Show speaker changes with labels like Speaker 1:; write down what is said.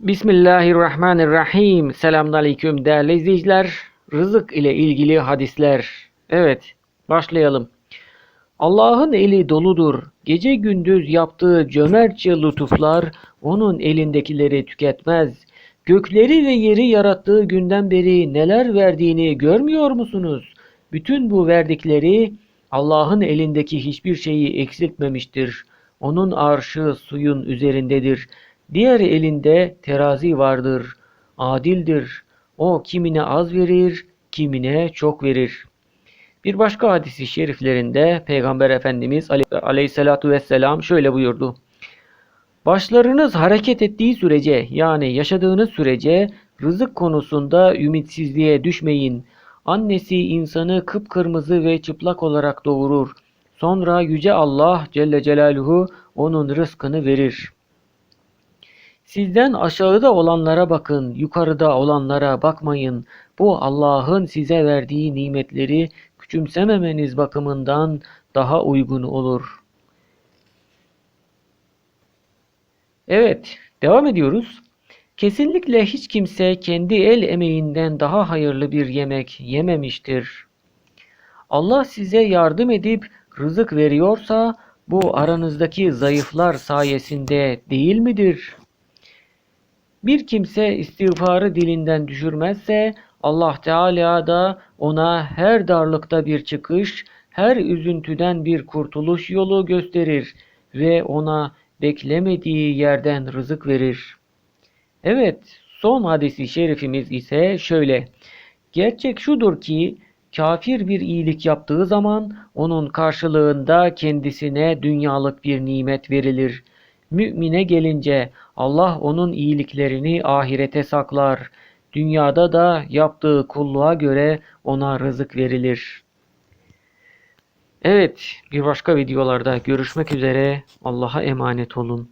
Speaker 1: Bismillahirrahmanirrahim. Selamünaleyküm değerli izleyiciler. Rızık ile ilgili hadisler. Evet, başlayalım. Allah'ın eli doludur. Gece gündüz yaptığı cömertçe lütuflar onun elindekileri tüketmez. Gökleri ve yeri yarattığı günden beri neler verdiğini görmüyor musunuz? Bütün bu verdikleri Allah'ın elindeki hiçbir şeyi eksiltmemiştir. Onun arşı suyun üzerindedir. Diğer elinde terazi vardır. Adildir. O kimine az verir, kimine çok verir. Bir başka hadisi şeriflerinde Peygamber Efendimiz aley- aleyhissalatu vesselam şöyle buyurdu. Başlarınız hareket ettiği sürece yani yaşadığınız sürece rızık konusunda ümitsizliğe düşmeyin. Annesi insanı kıpkırmızı ve çıplak olarak doğurur. Sonra Yüce Allah Celle Celaluhu onun rızkını verir. Sizden aşağıda olanlara bakın, yukarıda olanlara bakmayın. Bu Allah'ın size verdiği nimetleri küçümsememeniz bakımından daha uygun olur. Evet, devam ediyoruz. Kesinlikle hiç kimse kendi el emeğinden daha hayırlı bir yemek yememiştir. Allah size yardım edip rızık veriyorsa bu aranızdaki zayıflar sayesinde değil midir? Bir kimse istiğfarı dilinden düşürmezse Allah Teala da ona her darlıkta bir çıkış, her üzüntüden bir kurtuluş yolu gösterir ve ona beklemediği yerden rızık verir. Evet, son hadisi şerifimiz ise şöyle. Gerçek şudur ki kafir bir iyilik yaptığı zaman onun karşılığında kendisine dünyalık bir nimet verilir. Mümine gelince Allah onun iyiliklerini ahirete saklar. Dünyada da yaptığı kulluğa göre ona rızık verilir. Evet, bir başka videolarda görüşmek üzere. Allah'a emanet olun.